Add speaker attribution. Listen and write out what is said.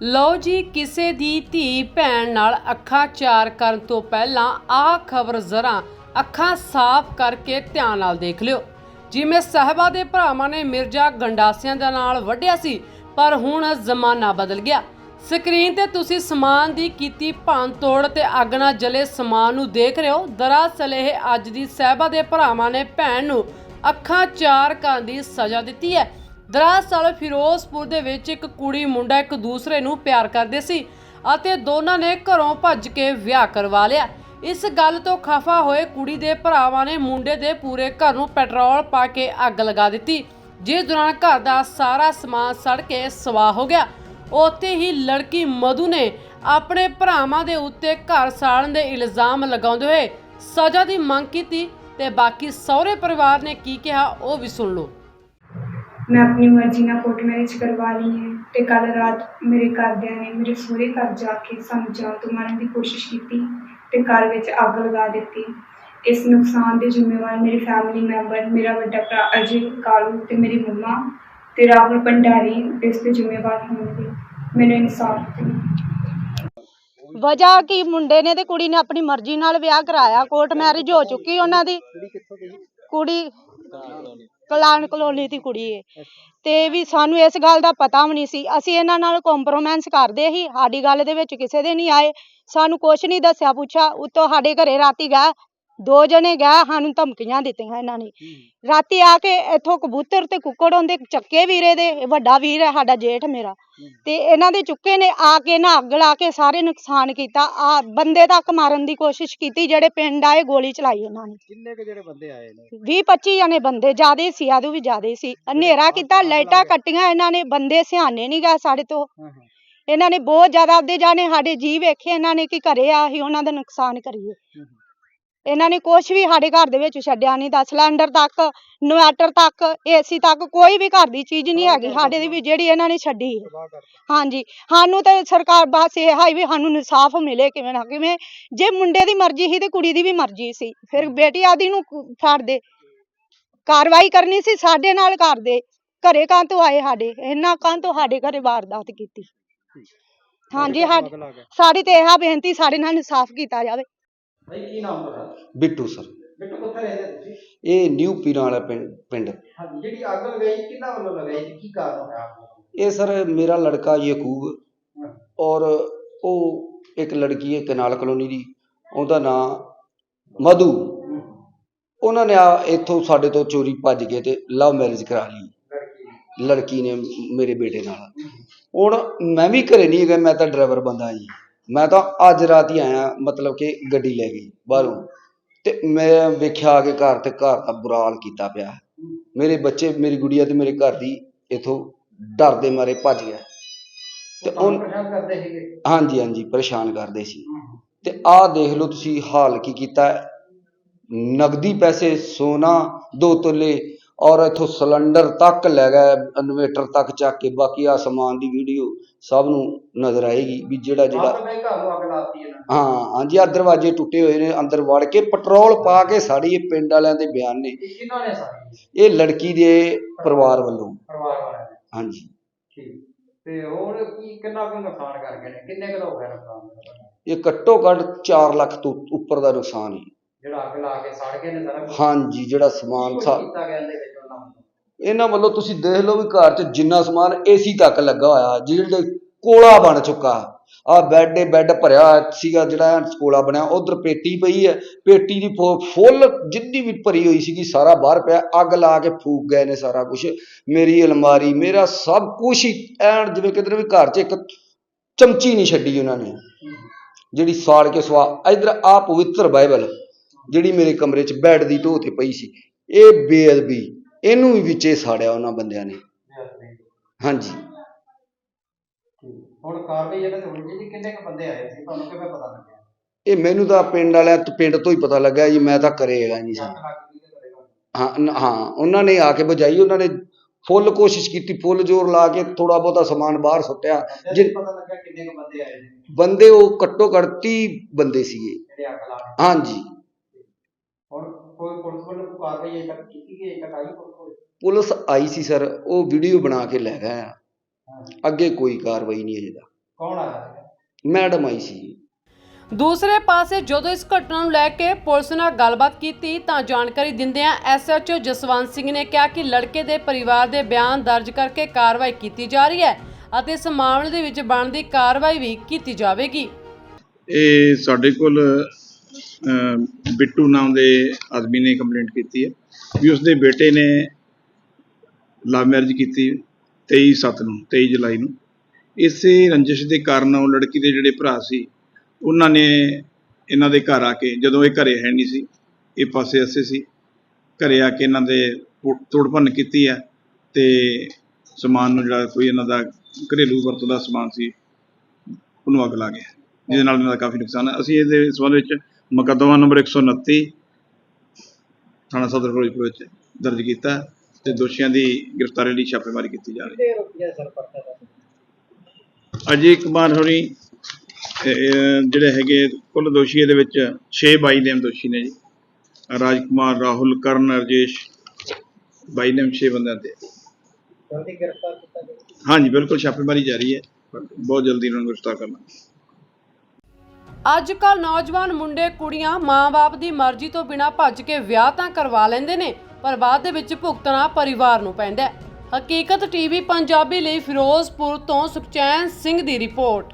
Speaker 1: ਲਓ ਜੀ, ਕਿਸੇ ਦੀ ਧੀ ਭੈਣ ਨਾਲ ਅੱਖਾਂ ਚਾਰ ਕਰਨ ਤੋਂ ਪਹਿਲਾਂ ਆਹ ਖਬਰ ਜ਼ਰਾ ਅੱਖਾਂ ਸਾਫ਼ ਕਰਕੇ ਧਿਆਨ ਨਾਲ ਦੇਖ ਲਿਓ। ਜਿਵੇਂ ਸਾਹਿਬਾ ਦੇ ਭਰਾਵਾਂ ਨੇ ਮਿਰਜ਼ਾ ਗੰਡਾਸਿਆਂ ਦੇ ਨਾਲ ਵੱਢਿਆ ਸੀ, ਪਰ ਹੁਣ ਜ਼ਮਾਨਾ ਬਦਲ ਗਿਆ। ਸਕਰੀਨ ਤੇ ਤੁਸੀਂ ਸਮਾਨ ਦੀ ਕੀਤੀ ਭੰਨ ਤੋੜ ਤੇ ਅੱਗ ਨਾਲ ਜਲੇ ਸਮਾਨ ਨੂੰ ਦੇਖ ਰਹੇ ਹੋ। ਦਰਅਸਲ ਇਹ ਅੱਜ ਦੀ ਸਾਹਿਬਾ ਦੇ ਭਰਾਵਾਂ ਨੇ ਭੈਣ ਨੂੰ ਅੱਖਾਂ ਚਾਰ ਕਰਨ ਦੀ ਸਜ਼ਾ ਦਿੱਤੀ ਹੈ। ਦਰਅਸਲ ਫਿਰੋਜ਼ਪੁਰ ਦੇ ਵਿੱਚ ਇੱਕ ਕੁੜੀ ਮੁੰਡਾ ਇੱਕ ਦੂਸਰੇ ਨੂੰ ਪਿਆਰ ਕਰਦੇ ਸੀ ਅਤੇ ਦੋਨਾਂ ਨੇ ਘਰੋਂ ਭੱਜ ਕੇ ਵਿਆਹ ਕਰਵਾ ਲਿਆ। ਇਸ ਗੱਲ ਤੋਂ ਖਫਾ ਹੋਏ ਕੁੜੀ ਦੇ ਭਰਾਵਾਂ ਨੇ ਮੁੰਡੇ ਦੇ ਪੂਰੇ ਘਰ ਨੂੰ ਪੈਟਰੋਲ ਪਾ ਕੇ ਅੱਗ ਲਗਾ ਦਿੱਤੀ, ਜਿਸ ਦੌਰਾਨ ਘਰ ਦਾ ਸਾਰਾ ਸਮਾਨ ਸੜ ਕੇ ਸਵਾਹ ਹੋ ਗਿਆ। ਉੱਥੇ ਹੀ ਲੜਕੀ ਮਧੂ ਨੇ ਆਪਣੇ ਭਰਾਵਾਂ ਦੇ ਉੱਤੇ ਘਰ ਸਾੜਨ ਦੇ ਇਲਜ਼ਾਮ ਲਗਾਉਂਦੇ ਹੋਏ ਸਜ਼ਾ ਦੀ ਮੰਗ ਕੀਤੀ ਤੇ ਬਾਕੀ ਸਹੁਰੇ ਪਰਿਵਾਰ ਨੇ ਕੀ ਕਿਹਾ ਉਹ ਵੀ ਸੁਣ ਲਓ।
Speaker 2: ਮੈਂ ਆਪਣੀ ਮਰਜ਼ੀ ਨਾਲ ਕੋਰਟ ਮੈਰਿਜ ਕਰਵਾ ਲਈ ਹੈ ਤੇ ਕੱਲ ਰਾਤ ਮੇਰੇ ਘਰਦਿਆਂ ਨੇ ਮੇਰੇ ਸਹੁਰੇ ਘਰ ਜਾ ਕੇ ਸਾਨੂੰ ਜਾਨ ਤੋਂ ਮਾਰਨ ਦੀ ਕੋਸ਼ਿਸ਼ ਕੀਤੀ ਤੇ ਘਰ ਵਿੱਚ ਅੱਗ ਲਗਾ ਦਿੱਤੀ। ਇਸ ਨੁਕਸਾਨ ਦੇ ਜ਼ਿੰਮੇਵਾਰ ਮੇਰੇ ਫੈਮਿਲੀ ਮੈਂਬਰ ਮੇਰਾ ਵੱਡਾ ਭਰਾ ਅਜੇ, ਕਾਲੂ ਤੇ ਮੇਰੀ ਮੰਮਾ ਤੇ ਰਾਹੁਲ ਭੰਡਾਰੀ, ਇਸ ਦੇ ਜ਼ਿੰਮੇਵਾਰ ਹੋਣਗੇ। ਮੈਨੂੰ ਇਨਸਾਫ
Speaker 3: ਵਜ੍ਹਾ ਕਿ? ਮੁੰਡੇ ਨੇ ਤੇ ਕੁੜੀ ਨੇ ਆਪਣੀ ਮਰਜ਼ੀ ਨਾਲ ਵਿਆਹ ਕਰਾਇਆ। ਕੋਰਟ ਮੈਰਿਜ ਹੋ ਚੁੱਕੀ ਉਹਨਾਂ ਦੀ। ਕੁੜੀ ਕਲਾਨ ਕਲੋਨੀ ਦੀ ਕੁੜੀ ਏ। ਤੇ ਵੀ ਸਾਨੂੰ ਇਸ ਗੱਲ ਦਾ ਪਤਾ ਵੀ ਨਹੀਂ ਸੀ। ਅਸੀਂ ਇਹਨਾਂ ਨਾਲ ਕੰਪਰੋਮਾਈਜ਼ ਕਰਦੇ ਸੀ। ਸਾਡੀ ਗੱਲ ਦੇ ਵਿੱਚ ਕਿਸੇ ਦੇ ਨਹੀਂ ਆਏ। ਸਾਨੂੰ ਕੁਛ ਨਹੀਂ ਦੱਸਿਆ ਪੁੱਛਾ ਉੱਤੋਂ ਸਾਡੇ ਘਰੇ ਰਾਤੀ ਗਏ ਦੋ ਜਣੇ ਗਏ ਸਾਨੂੰ ਧਮਕੀਆਂ ਦਿੱਤੀਆਂ ਇਹਨਾਂ ਨੇ। ਰਾਤੀ ਆ ਕੇ ਇੱਥੋਂ ਕਬੂਤਰ ਤੇ ਕੁੱਕੜ ਹੁੰਦੇ ਚੱਕੇ ਵੀਰੇ ਦੇ ਇਹ ਵੱਡਾ ਵੀਰ ਹੈ ਸਾਡਾ ਜੇਠ ਮੇਰਾ। ਤੇ ਇਹਨਾਂ ਦੇ ਚੁੱਕੇ ਨੇ ਆ ਕੇ ਨਾ ਅੱਗ ਲਾ ਕੇ ਸਾਰੇ ਨੁਕਸਾਨ ਕੀਤਾ। ਆ ਬੰਦੇ ਤੱਕ ਮਾਰਨ ਦੀ ਕੋਸ਼ਿਸ਼ ਕੀਤੀ ਜਿਹੜੇ ਪਿੰਡ ਆਏ ਗੋਲੀ ਚਲਾਈ ਇਹਨਾਂ ਨੇ।
Speaker 4: ਕਿੰਨੇ ਕੁ ਜਿਹੜੇ ਬੰਦੇ ਆਏ ਨੇ?
Speaker 3: 20 25 ਜਣੇ ਬੰਦੇ ਜਿਆਦੇ ਸੀ ਆਦੂ ਵੀ ਜਿਆਦੇ ਸੀ। ਹਨੇਰਾ ਕੀਤਾ ਲਾਈਟਾਂ ਕੱਟੀਆਂ ਇਹਨਾਂ ਨੇ ਬੰਦੇ ਸਿਆਣੇ ਨਹੀਂ ਗਏ ਸਾਡੇ ਤੋਂ। ਇਹਨਾਂ ਨੇ ਬਹੁਤ ਜ਼ਿਆਦਾ ਆਪਦੇ ਜਾਣੇ ਸਾਡੇ ਜੀ ਵੇਖੇ ਇਹਨਾਂ ਨੇ ਕਿ ਘਰੇ ਆ ਉਹਨਾਂ ਦਾ ਨੁਕਸਾਨ ਕਰੀਏ। ਇਹਨਾਂ ਨੇ ਕੁਛ ਵੀ ਸਾਡੇ ਘਰ ਦੇ ਵਿੱਚ ਛੱਡਿਆ ਨਹੀਂ ਦਾ ਸਿਲੰਡਰ ਤੱਕ ਇਨਵਰਟਰ ਤੱਕ ਏਸੀ ਤੱਕ ਕੋਈ ਵੀ ਘਰ ਦੀ ਚੀਜ਼ ਨਹੀਂ ਹੈਗੀ ਸਾਡੇ ਦੀ ਵੀ ਜਿਹੜੀ ਇਹਨਾਂ ਨੇ ਛੱਡੀ ਹਾਂਜੀ ਸਾਨੂੰ ਤੇ ਸਰਕਾਰ ਬਸ ਇਹ ਹਾਈ ਵੀ ਸਾਨੂੰ ਇਨਸਾਫ ਮਿਲੇ ਕਿਵੇਂ ਨਾ ਕਿਵੇਂ ਜੇ ਮੁੰਡੇ ਦੀ ਮਰਜ਼ੀ ਸੀ ਤੇ ਕੁੜੀ ਦੀ ਵੀ ਮਰਜ਼ੀ ਸੀ ਫਿਰ ਬੇਟੀ ਆਦੀ ਨੂੰ ਛੱਡ ਦੇ। ਕਾਰਵਾਈ ਕਰਨੀ ਸੀ ਸਾਡੇ ਨਾਲ ਕਰਦੇ ਘਰੇ ਕਾਂ ਤੋਂ ਆਏ ਸਾਡੇ ਇਹਨਾਂ ਕਾਂ ਤੋਂ ਸਾਡੇ ਘਰੇ ਵਾਰਦਾਤ ਕੀਤੀ। ਹਾਂਜੀ। ਸਾਡੀ ਤੇ ਇਹ ਬੇਨਤੀ ਸਾਡੇ ਨਾਲ ਇਨਸਾਫ ਕੀਤਾ ਜਾਵੇ।
Speaker 4: ਭਾਈ ਕੀ ਨਾਮ ਤੁਹਾਡਾ?
Speaker 5: ਬਿੱਟੂ ਸਰ।
Speaker 4: ਬਿੱਟੂ ਕਿੱਥੇ ਰਹਿੰਦੇ ਤੁਸੀਂ?
Speaker 5: ਇਹ ਨਿਊ ਪੀਰਾਂ ਵਾਲਾ ਪਿੰਡ ਪਿੰਡ।
Speaker 4: ਹਾਂਜੀ ਜਿਹੜੀ ਅੱਗ ਲਗਾਈ ਕਿਹਨਾਂ ਵੱਲੋਂ ਲਗਾਈ ਤੇ ਕੀ ਕਾਰਨ ਹੋਇਆ? ਅੱਗ ਲੱਗਣ
Speaker 5: ਇਹ ਸਰ ਮੇਰਾ ਲੜਕਾ ਯਕੂਬ? ਔਰ ਉਹ ਇੱਕ ਲੜਕੀ ਹੈ ਕਨਾਲ ਕਲੋਨੀ ਦੀ। ਉਹਦਾ ਨਾਂ ਮਧੂ। ਉਹਨਾਂ ਨੇ ਆ ਇੱਥੋਂ ਸਾਡੇ ਤੋਂ ਚੋਰੀ ਭੱਜ ਕੇ ਤੇ ਲਵ ਮੈਰਿਜ ਕਰਾ ਲਈ।
Speaker 4: ਲੜਕੀ ਦੀ।
Speaker 5: ਲੜਕੀ ਨੇ ਮੇਰੇ ਬੇਟੇ ਨਾਲ। ਹੁਣ ਮੈਂ ਵੀ ਘਰੇ ਨਹੀਂ ਹੈਗਾ ਮੈਂ ਤਾਂ ਡਰਾਈਵਰ ਬੰਦਾ ਜੀ। ਮੈਂ ਤਾਂ ਅੱਜ ਰਾਤ ਹੀ ਆਇਆ ਮਤਲਬ ਕਿ ਗੱਡੀ ਲੈ ਗਈ ਬਾਹਰੋਂ। ਤੇ ਮੈਂ ਵੇਖਿਆ ਆ ਕੇ ਘਰ ਤੇ ਘਰ ਦਾ ਬੁਰਾ ਹਾਲ ਕੀਤਾ ਪਿਆ। ਮੇਰੇ ਬੱਚੇ ਮੇਰੀ ਗੁੜੀਆ ਤੇ ਮੇਰੇ ਘਰ ਦੀ ਇਥੋਂ ਡਰ ਦੇ ਮਾਰੇ ਭੱਜ ਗਿਆ। ਤੇ ਉਹ ਹਾਂਜੀ ਹਾਂਜੀ ਪਰੇਸ਼ਾਨ ਕਰਦੇ ਸੀ। ਤੇ ਆਹ ਦੇਖ ਲਓ ਤੁਸੀਂ ਹਾਲ ਕੀ ਕੀਤਾ। ਨਗਦੀ ਪੈਸੇ ਸੋਨਾ ਦੋ ਤੋਲੇ ਔਰ ਇਥੋਂ ਸਿਲੰਡਰ ਤੱਕ ਲੈ ਗਏ ਇਨਵੇਟਰ ਤੱਕ ਚੱਕ ਕੇ ਬਾਕੀ ਆ ਸਮਾਨ ਦੀ ਵੀਡੀਓ ਸਭ ਨੂੰ ਨਜ਼ਰ ਆਏਗੀ ਵੀ ਜਿਹੜਾ ਜਿਹੜਾ
Speaker 4: ਮੈਂ ਘਰ ਨੂੰ ਅੱਗ ਲਾਤੀ ਇਹਨਾਂ ਨੇ।
Speaker 5: ਹਾਂ ਹਾਂਜੀ ਆ ਦਰਵਾਜ਼ੇ ਟੁੱਟੇ ਹੋਏ ਨੇ ਅੰਦਰ ਵੜ ਕੇ ਪੈਟਰੋਲ ਪਾ ਕੇ ਸਾੜੀ ਇਹ ਪਿੰਡ ਵਾਲਿਆਂ ਦੇ ਬਿਆਨ ਨੇ।
Speaker 4: ਇਹ ਕਿਹਨਾਂ ਨੇ ਸਾਰੀ
Speaker 5: ਇਹ ਲੜਕੀ ਦੇ ਪਰਿਵਾਰ ਵੱਲੋਂ।
Speaker 4: ਪਰਿਵਾਰ ਵਾਲਿਆਂ ਨੇ
Speaker 5: ਹਾਂਜੀ।
Speaker 4: ਠੀਕ। ਤੇ ਹੋਰ ਕੀ ਕਿੰਨਾ ਕੁ ਨੁਕਸਾਨ ਕਰ ਗਏ ਨੇ? ਕਿੰਨੇ ਕੁ ਦਾ ਹੋ ਗਿਆ ਨੁਕਸਾਨ
Speaker 5: ਇਹ ਘੱਟੋ ਘੱਟ 4 ਲੱਖ ਤੋਂ ਉੱਪਰ ਦਾ ਨੁਕਸਾਨ ਹੈ।
Speaker 4: ਜਿਹੜਾ ਅੱਗ ਲਾ ਕੇ ਸੜ ਗਏ ਨੇ ਸਾਰਾ ਕੁਛ?
Speaker 5: ਹਾਂਜੀ ਜਿਹੜਾ ਸਮਾਨ ਸਾ
Speaker 4: ਕੀਤਾ ਗਿਆ ਇਹਦੇ ਵਿੱਚ ਉਹਨਾਂ ਵੱਲੋਂ?
Speaker 5: ਇਹਨਾਂ ਵੱਲੋਂ ਤੁਸੀਂ ਦੇਖ ਲਓ ਵੀ ਘਰ 'ਚ ਜਿੰਨਾ ਸਮਾਨ ਏਸੀ ਤੱਕ ਲੱਗਾ ਹੋਇਆ ਜਿਹੜੇ ਕੋਲਾ ਬਣ ਚੁੱਕਾ। ਆ ਬੈੱਡ ਬੈੱਡ ਭਰਿਆ ਹੋਇਆ ਸੀਗਾ ਜਿਹੜਾ ਕੋਲਾ ਬਣਿਆ ਉਧਰ ਪੇਟੀ ਪਈ ਹੈ। ਪੇਟੀ ਦੀ ਫੁੱਲ ਜਿੰਨੀ ਵੀ ਭਰੀ ਹੋਈ ਸੀਗੀ ਸਾਰਾ ਬਾਹਰ ਪਿਆ। ਅੱਗ ਲਾ ਕੇ ਫੂਕ ਗਏ ਨੇ ਸਾਰਾ ਕੁਝ ਮੇਰੀ ਅਲਮਾਰੀ ਮੇਰਾ ਸਭ ਕੁਝ ਹੀ ਐਨ ਜਿਵੇਂ ਕਿਤੇ ਵੀ ਘਰ 'ਚ ਇੱਕ ਚਮਚੀ ਨਹੀਂ ਛੱਡੀ ਉਹਨਾਂ ਨੇ। ਜਿਹੜੀ ਸਾੜ ਕੇ ਸਵਾ ਇਧਰ ਆ ਪਵਿੱਤਰ ਬਾਈਬਲ। ਜਿਹੜੀ ਮੇਰੇ ਕਮਰੇ 'ਚ ਬੈੱਡ ਦੀ ਢੋਹ ਤੇ ਪਈ ਸੀ ਇਹ ਬੇਅਦਬੀ ਇਹਨੂੰ ਵੀ ਵਿੱਚੇ ਸਾੜਿਆ ਉਹਨਾਂ ਬੰਦਿਆਂ ਨੇ। ਹਾਂਜੀ।
Speaker 4: ਹੁਣ ਕਾਰਵਾਈ ਇਹਨਾਂ ਤੇ ਹੋਣੀ ਚਾਹੀਦੀ ਕਿੰਨੇ ਕੁ ਬੰਦੇ ਆਏ ਸੀ ਤੁਹਾਨੂੰ ਕਿਵੇਂ ਪਤਾ ਲੱਗਿਆ?
Speaker 5: ਇਹ ਮੈਨੂੰ ਤਾਂ ਪਿੰਡ ਵਾਲਿਆਂ ਤੋਂ ਪਿੰਡ ਤੋਂ ਹੀ ਪਤਾ ਲੱਗਾ ਜੀ ਮੈਂ ਤਾਂ ਘਰੇ ਹੈਗਾ ਨਹੀਂ ਸੀ
Speaker 4: ਕਰੇਗਾ
Speaker 5: ਹਾਂ ਹਾਂ ਉਹਨਾਂ ਨੇ ਆ ਕੇ ਬੁਝਾਈ ਉਹਨਾਂ ਨੇ ਫੁੱਲ ਕੋਸ਼ਿਸ਼ ਕੀਤੀ ਫੁੱਲ ਜ਼ੋਰ ਲਾ ਕੇ ਥੋੜਾ ਬਹੁਤਾ ਸਮਾਨ ਬਾਹਰ ਸੁੱਟਿਆ।
Speaker 4: ਜੇ ਪਤਾ ਲੱਗਾ ਕਿੰਨੇ ਕੁ ਬੰਦੇ ਆਏ ਨੇ।
Speaker 5: ਬੰਦੇ ਉਹ ਘੱਟੋ ਘੱਟ 30 ਬੰਦੇ ਸੀਗੇ। ਹਾਂਜੀ।
Speaker 4: ਪੁਲਿਸ ਵੱਲੋਂ ਕੋਈ ਕਾਰਵਾਈ ਅਜੇ ਤੱਕ ਕੀਤੀ ਗਈ ਅਜੇ ਤੱਕ ਆਈ ਪੁਲਿਸ ਕੋਲ?
Speaker 5: ਪੁਲਿਸ ਆਈ ਸੀ ਸਰ ਉਹ ਵੀਡੀਓ ਬਣਾ ਕੇ ਲੈ ਗਏ ਆ।
Speaker 4: ਹਾਂ।
Speaker 5: ਅੱਗੇ ਕੋਈ ਕਾਰਵਾਈ ਨਹੀਂ ਅਜੇ ਤੱਕ।
Speaker 4: ਕੌਣ ਆਇਆ
Speaker 5: ਮੈਡਮ ਆਈ ਸੀ।
Speaker 1: ਦੂਸਰੇ ਪਾਸੇ ਜਦੋਂ ਇਸ ਘਟਨਾ ਨੂੰ ਲੈ ਕੇ ਪੁਲਿਸ ਨਾਲ ਗੱਲਬਾਤ ਕੀਤੀ ਤਾਂ ਜਾਣਕਾਰੀ ਦਿੰਦਿਆਂ ਐਸਐਚਓ ਜਸਵੰਤ ਸਿੰਘ ਨੇ ਕਿਹਾ ਕਿ ਲੜਕੇ ਦੇ ਪਰਿਵਾਰ ਦੇ ਬਿਆਨ ਦਰਜ ਕਰਕੇ ਕਾਰਵਾਈ ਕੀਤੀ ਜਾ ਰਹੀ ਹੈ ਅਤੇ ਇਸ ਮਾਮਲੇ ਦੇ ਵਿੱਚ ਬਣਦੀ ਕਾਰਵਾਈ ਵੀ ਕੀਤੀ ਜਾਵੇਗੀ।
Speaker 6: ਇਹ ਸਾਡੇ ਕੋਲ ਬਿੱਟੂ ਨਾਮ ਦੇ ਆਦਮੀ ਨੇ ਕੰਪਲੇਂਟ ਕੀਤੀ ਹੈ ਵੀ ਉਸਦੇ ਬੇਟੇ ਨੇ ਲਵ ਮੈਰਿਜ ਕੀਤੀ 23 ਸੱਤ ਨੂੰ 23 ਜੁਲਾਈ ਨੂੰ। ਇਸੇ ਰੰਜਿਸ਼ ਦੇ ਕਾਰਨ ਉਹ ਲੜਕੀ ਦੇ ਜਿਹੜੇ ਭਰਾ ਸੀ, ਉਹਨਾਂ ਨੇ ਇਹਨਾਂ ਦੇ ਘਰ ਆ ਕੇ, ਜਦੋਂ ਇਹ ਘਰੇ ਹੈ ਨਹੀਂ ਸੀ, ਇਹ ਪਾਸੇ ਅਸੇ ਸੀ, ਘਰੇ ਆ ਕੇ ਇਹਨਾਂ ਦੇ ਤੋੜ- ਭੰਨ ਕੀਤੀ ਹੈ ਤੇ ਸਮਾਨ ਨੂੰ ਜਿਹੜਾ ਕੋਈ ਇਹਨਾਂ ਦਾ ਘਰੇਲੂ ਵਰਤੋਂ ਦਾ ਸਮਾਨ ਸੀ, ਉਹਨੂੰ ਅੱਗ ਲਾ ਗਿਆ, ਜਿਹਦੇ ਨਾਲ ਇਹਨਾਂ ਦਾ ਕਾਫੀ ਨੁਕਸਾਨ ਹੈ। ਅਸੀਂ ਇਹਦੇ ਸੰਬੰਧ ਵਿੱਚ ਮੁਕੱਦਮਾ ਨੰਬਰ 129 ਥਾਣਾ ਸਦਰ ਫਿਰੋਜ਼ਪੁਰ ਵਿੱਚ ਦਰਜ ਕੀਤਾ ਹੈ ਤੇ ਦੋਸ਼ੀਆਂ ਦੀ ਗ੍ਰਿਫਤਾਰੀ ਲਈ ਛਾਪੇਮਾਰੀ ਕੀਤੀ ਜਾ ਰਹੀ ਹੈ। ਅਜੇ ਕੁਮਾਰ ਹੋਣੀ ਜਿਹੜੇ ਹੈਗੇ ਕੁੱਲ ਦੋਸ਼ੀ ਇਹਦੇ ਵਿੱਚ 6 ਬਾਈ ਨੇਮ ਦੋਸ਼ੀ ਨੇ ਜੀ। ਰਾਜ ਕੁਮਾਰ ਰਾਹੁਲ ਕਰਨ ਰਜੇਸ਼ ਬਾਈ ਨੇਮ 6 ਬੰਦਿਆਂ ਤੇ।
Speaker 4: ਜਲਦੀ ਗ੍ਰਿਫਤਾਰ ਕੀਤਾ ਗਿਆ
Speaker 6: ਹਾਂਜੀ ਬਿਲਕੁਲ ਛਾਪੇਮਾਰੀ ਜਾਰੀ ਹੈ। ਬਹੁਤ ਜਲਦੀ ਇਹਨਾਂ ਨੂੰ ਗ੍ਰਿਫਤਾਰ ਕਰਨਾ।
Speaker 1: ਅੱਜ ਕੱਲ ਨੌਜਵਾਨ ਮੁੰਡੇ ਕੁੜੀਆਂ ਮਾਂ-ਬਾਪ ਦੀ ਮਰਜ਼ੀ ਤੋਂ ਬਿਨਾਂ ਭੱਜ ਕੇ ਵਿਆਹ ਤਾਂ ਕਰਵਾ ਲੈਂਦੇ ਨੇ, ਪਰ ਬਾਅਦ ਦੇ ਵਿੱਚ ਭੁਗਤਣਾ ਪਰਿਵਾਰ ਨੂੰ ਪੈਂਦਾ ਹੈ। ਹਕੀਕਤ ਟੀਵੀ ਪੰਜਾਬੀ ਲਈ ਫਿਰੋਜ਼ਪੁਰ ਤੋਂ ਸੁਖਚੈਨ ਸਿੰਘ ਦੀ ਰਿਪੋਰਟ।